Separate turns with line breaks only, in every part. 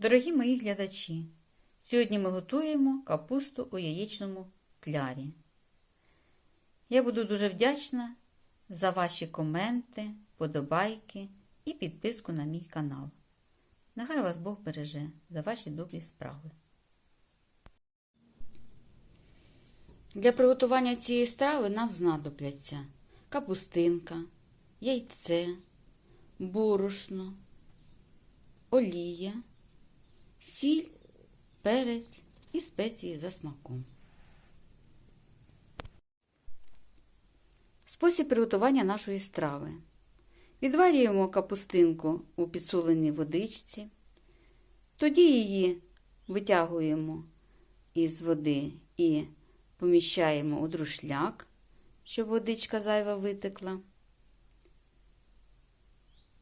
Дорогі мої глядачі, сьогодні ми готуємо капусту у яєчному клярі. Я буду дуже вдячна за ваші коменти, подобайки і підписку на мій канал. Нехай вас Бог береже за ваші добрі справи. Для приготування цієї страви нам знадобляться капустинка, яйце, борошно, олія, сіль, перець і спеції за смаком. Спосіб приготування нашої страви. Відварюємо капустинку у підсоленій водичці, тоді її витягуємо із води і поміщаємо у друшляк, щоб водичка зайва витекла.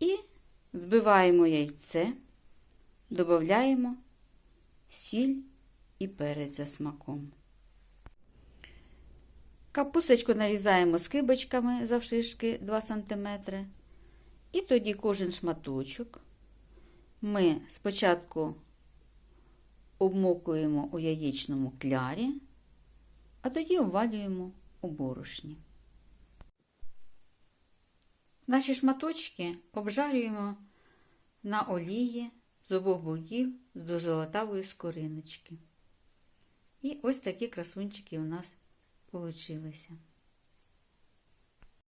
І збиваємо яйце, додаємо сіль і перець за смаком. Капусточку нарізаємо скибочками завшишки 2 см. І тоді кожен шматочок ми спочатку обмокуємо у яєчному клярі, а тоді обвалюємо у борошні. Наші шматочки обжарюємо на олії з обох боків до золотавої скориночки. І ось такі красунчики у нас получилися.